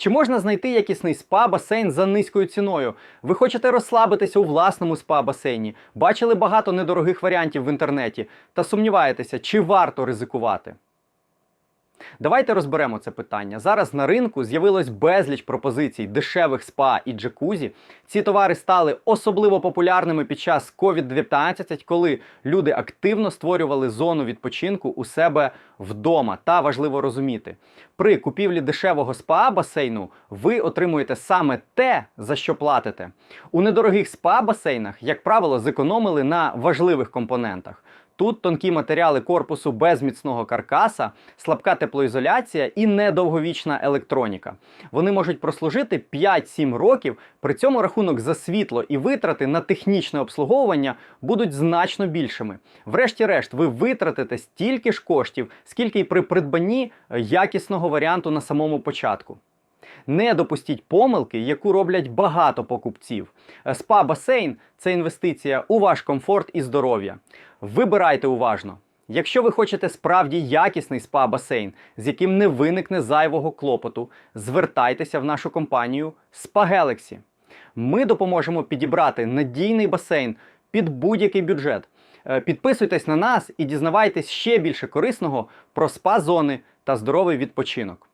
Чи можна знайти якісний спа-басейн за низькою ціною? Ви хочете розслабитися у власному спа-басейні? Бачили багато недорогих варіантів в інтернеті та сумніваєтеся, чи варто ризикувати? Давайте розберемо це питання. Зараз на ринку з'явилось безліч пропозицій дешевих спа і джакузі. Ці товари стали особливо популярними під час COVID-19, коли люди активно створювали зону відпочинку у себе вдома. Та важливо розуміти, при купівлі дешевого спа-басейну ви отримуєте саме те, за що платите. У недорогих спа-басейнах, як правило, зекономили на важливих компонентах. Тут тонкі матеріали корпусу без міцного каркаса, слабка теплоізоляція і недовговічна електроніка. Вони можуть прослужити 5-7 років. При цьому рахунок за світло і витрати на технічне обслуговування будуть значно більшими. Врешті-решт, ви витратите стільки ж коштів, скільки й при придбанні е, якісного варіанту на самому початку. Не допустіть помилки, яку роблять багато покупців. Е, Спа-басейн це інвестиція у ваш комфорт і здоров'я. Вибирайте уважно. Якщо ви хочете справді якісний спа-басейн, з яким не виникне зайвого клопоту, звертайтеся в нашу компанію Spa Galaxy. Ми допоможемо підібрати надійний басейн під будь-який бюджет. Е, Підписуйтесь на нас і дізнавайтесь ще більше корисного про спа-зони та здоровий відпочинок.